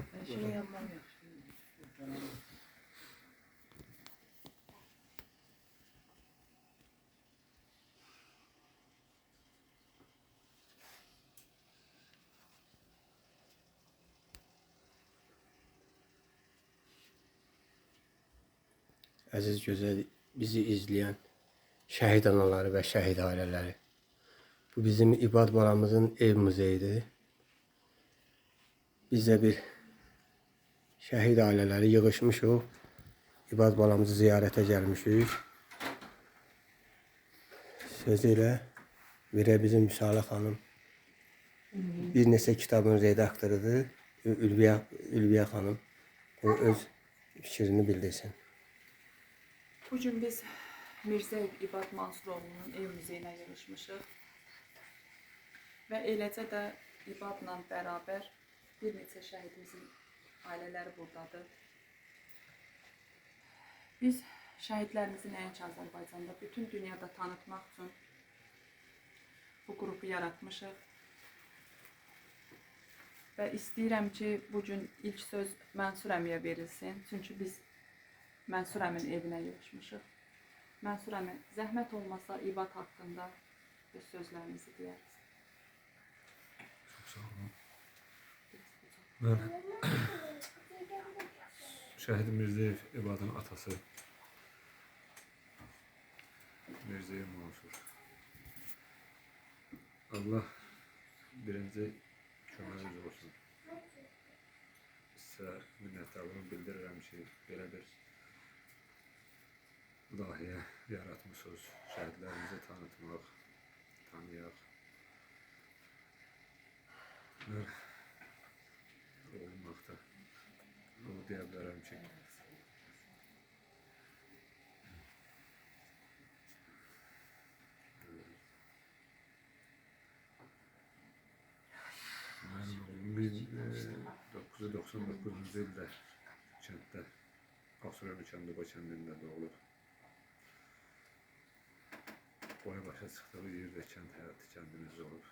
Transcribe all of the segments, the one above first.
Ben şey yapmam ya. Əziz gözəl bizi izləyən şəhid anaları və şəhid ailələri. Bu bizim İbad balamızın ev muzeyidir. Biz də bir şəhid ailələri yığışmışıq. İbad balamızı ziyarətə gəlmişik. Sözü ilə Mirə bizim Müsalə xanım bir neçə kitabın redaktorudur. Ülviyə, Ülviyə xanım. O öz fikrini bildirsin. Bugün biz Mirzəyev İbad Mansuroğlu'nun ev muzeyinə yığışmışıq. Və eləcə də İbadla bərabər bir neçə şəhidimizin ailələri buradadır. Biz şəhidlərimizi nəinki Azərbaycanda, bütün dünyada tanıtmaq üçün bu qrupu yaratmışıq. Və istəyirəm ki, bugün ilk söz Mənsur əmiyə verilsin. Çünki biz Mənsur əmin evinə yığışmışıq. Mənsur əmi, zəhmət olmasa İbad haqqında bir sözlərinizi deyərsiniz. Sağ olun. Ben Şehit Mirzeyev İbadın atası Mirzeyev Mansur. Allah birinci köməyiniz olsun. Sizə minnətdarlığımı bildirirəm ki, belə bir dahiyə yaratmışsınız. Şəhidlərimizi tanıtmaq, tanıyaq. Olmaqda onu deyə bilərəm ki, Mənim oğlum 1999-cu ildə kənddə Qasırəli kəndi bu kəndində doğulub. Boya başa çıxdığı yerdə kənd həyatı kəndimiz olub.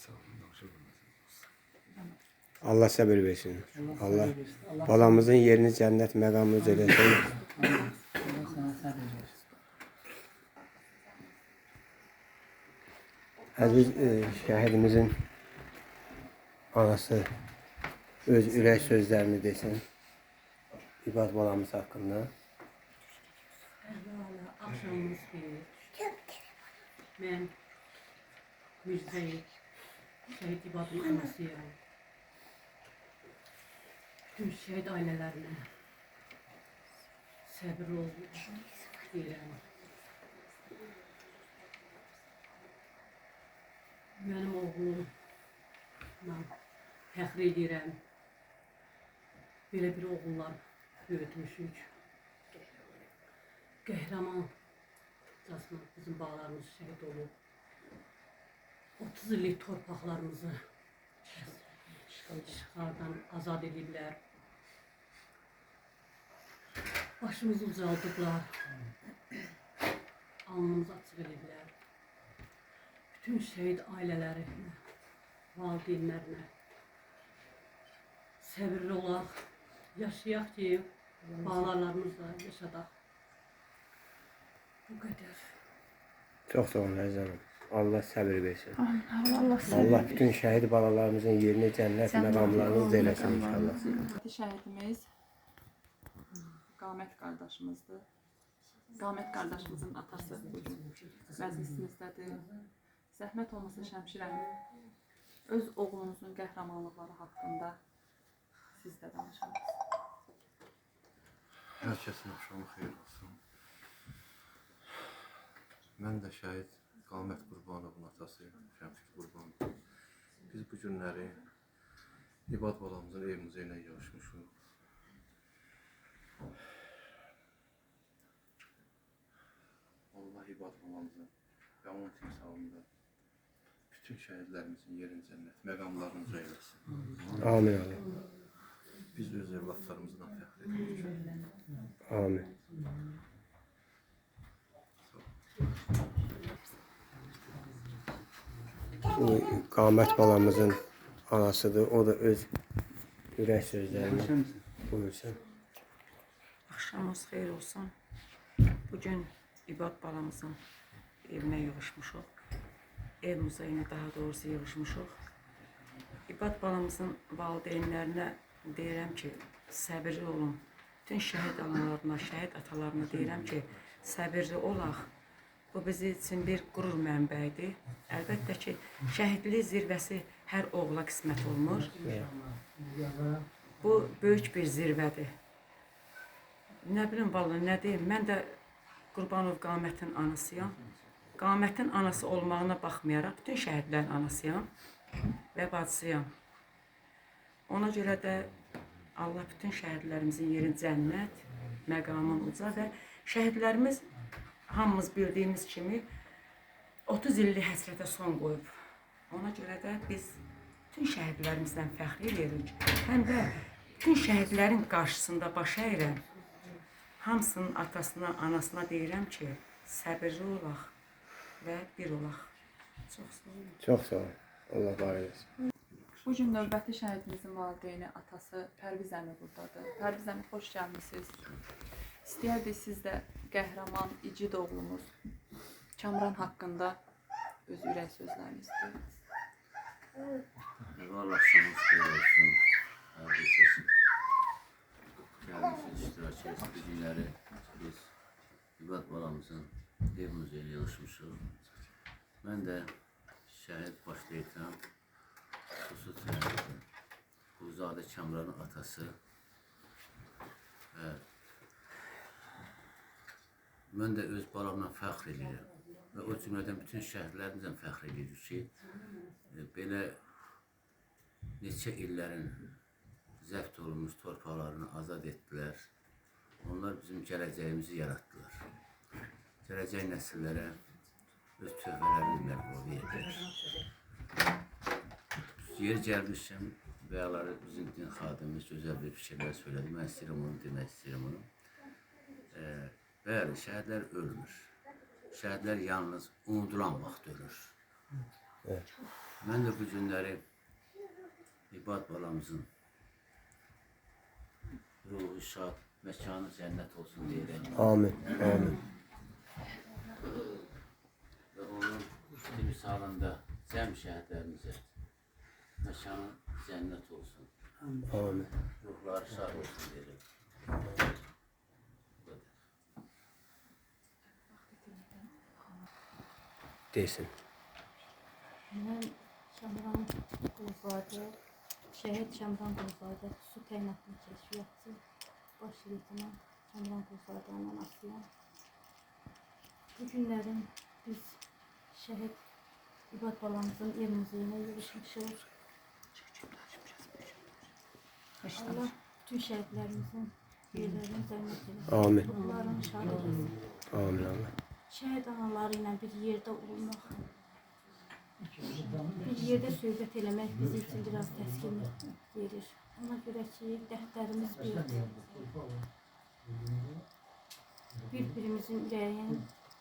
Sağ olun, danışa bilməsin. Allah səbir versin. Allah balamızın yerini cənnət məqamımız eləsin. Allah sana sabır versin. Əziz e, şəhidimizin anası öz ürək sözlərini desin. İbad balamız haqqında. Axşamınız xeyir. Mən Mirzəyev, şəhid İbadın anasıyam. Bütün şəhid ailələrinə səbirli olun deyirəm. Mənim oğlumla fəxr edirəm. Belə bir oğullar böyütmüşük. Qəhrəman Casma bizim bağlarımız şəhid olub. 30 illik torpaqlarımızı işğaldan azad ediblər. Başımızı ucaldıblar. Alnımızı açıq ediblər. Bütün şəhid ailələrinə, valideynlərinə səbirli olaq, yaşayaq ki, bağlarlarımızla yaşadaq. Bu qədər. Çox sağ olun əziz hanım. Allah səbir versin. Allah Allah bütün şəhid balalarımızın yerini cənnət məqamlarınız eləsin inşallah. Şəhidimiz Qamət qardaşımızdır. Qamət qardaşımızın atası məclisimizdədir. Zəhmət olmasa Şəmşirəm öz oğlunuzun qəhrəmanlıqları haqqında siz də danışarsınız. Herkesin akşamı xeyir olsun. Mən də şəhid Qamət Qurbanovun atasıyım, Şəmşid Qurbanov. Biz bu günləri İbad balamızın ev muzeyinə yığışmışıq. Balamızın və onun timsalında bütün şəhidlərimizin yerini cənnət, məqamlarını eyləsin. Amin Allah. biz öz evlatlarımızdan fəxr edirik. Amin. Bu Qamət balamızın anasıdır. O da öz ürək sözlərini buyursun. Axşamınız xeyir olsun. Bugün İbad balamızın evinə yığışmışıq. Ev muzeyinə daha doğrusu yığışmışıq. İbad balamızın valideynlərinə deyirəm ki, səbirli olun. Bütün şəhid analarına, şəhid atalarına deyirəm ki, səbirli olaq. Bu bizim üçün bir qürur mənbəyidir. Əlbəttə ki, şəhidlik zirvəsi hər oğula qismət olmur. Bu böyük bir zirvədir. Nə bilim valla nə deyim, mən də Qurbanov Qamətin anasıyam. Qamətin anası olmağına baxmayaraq bütün şəhidlərin anasıyam və bacısıyam. Ona görə də Allah bütün şəhidlərimizin yeri cənnət, məqamın uca və şəhidlərimiz hamımız bildiyimiz kimi 30 illik həsrətə son qoyub. Ona görə də biz bütün şəhidlərimizdən fəxr edirik. Həm də bütün şəhidlərin qarşısında baş əyirəm. Hamısının atasına, anasına deyirəm ki, səbirli olaq və bir olaq. Çox sağ olun. Çox sağ ol. Allah var eləsin. Bu gün növbəti şəhidimizin valideyni atası Pərviz əmi burdadır. Pərviz əmi xoş gəlmisiniz. İstəyərdik siz də qəhrəman igid oğlumuz Kamran haqqında öz ürək sözlərinizi deyiniz. Allah sana xeyir olsun. Hər bir seçim. Gəlmişsiniz iştirak edirsiniz. Bu günləri biz İbad balamızın ev muzeyine yığışmışıq. Mən də şəhid başlayıram. Xüsusən Quzadə atası. Və mən də öz balamla fəxr edirəm. Və o cümlədən bütün şəhidlərimizlə fəxr edirik ki, e, belə neçə illərin zəbt olunmuş torpaqlarını azad etdilər. Onlar bizim gələcəyimizi yaratdılar. Gələcək nəsillərə öz tövbələrini məqbul edilər. Yer gəlmişəm və əları bizim din xadimimiz gözəl bir fikirlər söylədi. Mən istəyirəm onu demək istəyirəm onu. E, bəli, şəhidlər ölmür. Şəhidlər yalnız unudulan vaxt ölür. Mən də bu günləri İbad balamızın ruhu şad, məkanı cənnət olsun deyirəm. Amin. Amin. Və onun timsalında cəm şəhidlərimizə məkanı cənnət olsun. Amin. Ruhları şad olsun qədər. Desin. Mən Şamran Quluzadə, şəhid Şamran Quluzadə, su təyinatlı kəşfiyyatçı, baş leytenant Şamran Quluzadənin anasıyam. Bu günlərin biz şəhid İbad balamızın ev muzeyinə yığışmışıq. Allah bütün şəhidlərimizin yerlərini cənnət eləsin. Amin. Onların şad eləsin. Amin Allah. Şəhid anaları ilə bir yerdə olmaq, bir yerdə söhbət eləmək bizim üçün biraz təskin verir. Ona görə ki, dərdlərimiz birdir. Bir-birimizin ürəyin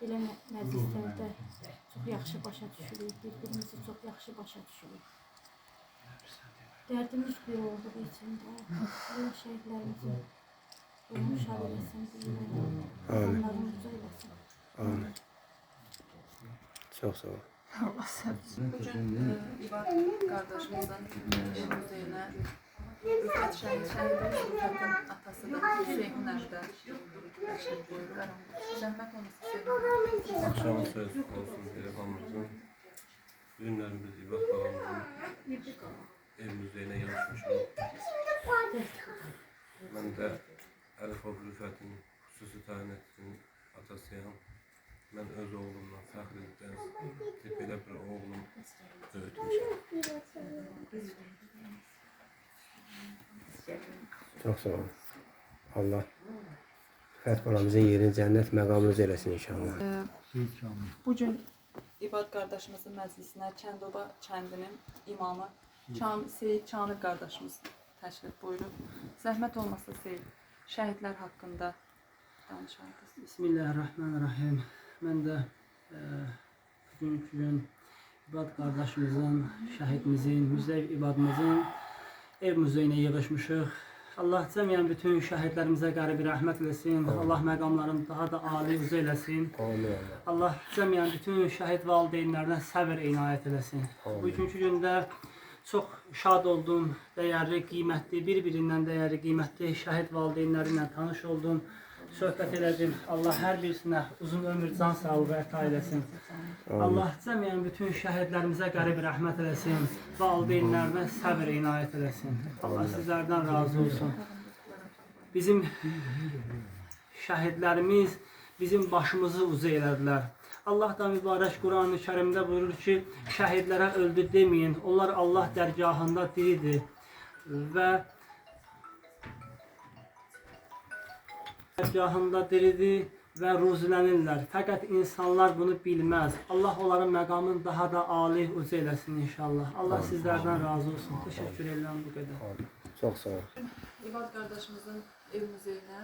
belə mə- məclislərdə çox yaxşı başa düşürük, bir-birimizi çox yaxşı başa düşürük. Dərdimiz bir olduğu üçün də Allah şəhidlərimizin ruhunu şad eləsin. Amin. Onların uca eləsin. Amin. Çox sağ ol. Bu gün e, İbad qardaşımızın ev muzeyinə Rüfət şəhid, şəhidimiz Rüfətin atasıdır. Hüseyin buyurur. Zəhmət olmasa Hüseyin. Akşamın söz olsun telefonumuzun. Günlerimiz İbad babamızın ev müzeyine yarışmışım. Ben de Elif xüsusi tayin ettiğin atasıyam. Ben öz oğlumla fəxr edəcəm. Belə bir oğlum böyütmüşəm. Çox sağ ol. Allah Fət balamızın yerini cənnət məqamımız eləsin inşallah. Bu gün İbad qardaşımızın məclisinə Kəndoba kəndinin imamı Çan Seyid Çanır qardaşımız təşrif buyurub. Zəhmət olmasa siz şəhidlər haqqında danışardınız. Bismillahirrahmanirrahim. Mən də e, bugünkü gün İbad qardaşımızın, şəhidimizin, Müzeyv İbadımızın ev muzeyinə yığışmışıq. Allah cəmiyyən bütün şəhidlərimizə qərib rəhmət eləsin. Allah məqamlarını daha da ali uca eləsin. Amin. Allah cəmiyyən bütün şəhid valideynlərinə səbr inayət eləsin. Bugünkü gündə çox şad oldum, dəyərli, qiymətli, bir-birindən dəyərli, qiymətli şəhid valideynlərlə tanış oldum. Söhbət elədim. Allah hər birisinə uzun ömür, can sağlığı əta eləsin. Allah cəmiyyən bütün şəhidlərimizə qərib rəhmət eləsin. Valideynlərinə səbr inayət eləsin. Allah sizlərdən razı olsun. Bizim şəhidlərimiz bizim başımızı uca elədilər. Allah da mübarək Quran-ı Kərimdə buyurur ki, şəhidlərə öldü deməyin. Onlar Allah dərgahında diridir və dərgahında diridir və ruzilənirlər. Fəqət insanlar bunu bilməz. Allah onların məqamını daha da ali uca eləsin inşallah. Allah sizlərdən razı olsun. Təşəkkür edirəm bu qədər. Çox sağ ol. İbad qardaşımızın ev muzeyinə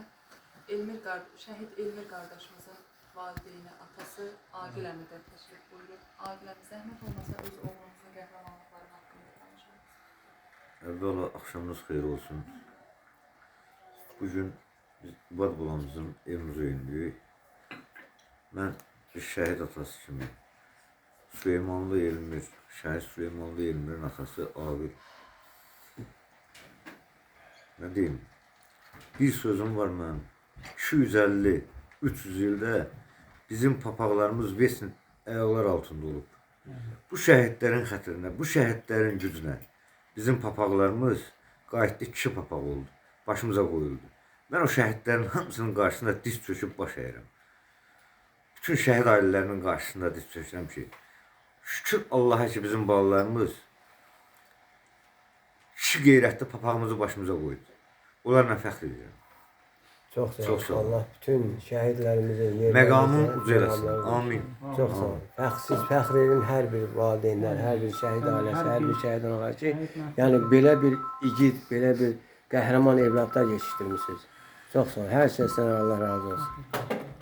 Elmir qard şəhid Elmir qardaşımızın valideyni, atası Aqil əmi də təşrif buyurub. Aqil əmi zəhmət olmasa öz oğlunuzun qəhrəmanlıqları haqqında danışardınız. Əvvəla axşamınız xeyir olsun. Bugün biz İbad balamızın ev muzeyindəyik. Mən bir şəhid atası kimi Süleymanlı Elmir, şəhid Süleymanlı Elmirin atası Aqil. Nə deyim? Bir sözüm var mənim. 250 300 ildə bizim papaqlarımız vesin ayaqlar altında olub. Bu şəhidlərin xətrinə, bu şəhidlərin gücünə bizim papaqlarımız qayıtdı kişi papaq oldu. Başımıza qoyuldu. Mən o şəhidlərin hamısının qarşısında diz çöküb baş əyirəm. Bütün şəhid ailələrinin qarşısında diz çökürəm ki, şükür Allaha ki bizim balalarımız kişi qeyrətli papağımızı başımıza qoydu. Onlarla fəxr edirəm. Çox sağ ol. Çox sağ ol. Allah bütün şəhidlərimizin yerlərinə Məqamın uca eləsin. Amin. Çox sağ ol. Fəxrsiz fəxr edin hər bir valideynlər, hər bir şəhid ailəsi, hər bir şəhid analar ki, yəni belə bir igid, belə bir qəhrəman evladlar yetişdirmisiniz. Çox sağ ol. Hər şeydən Allah razı olsun.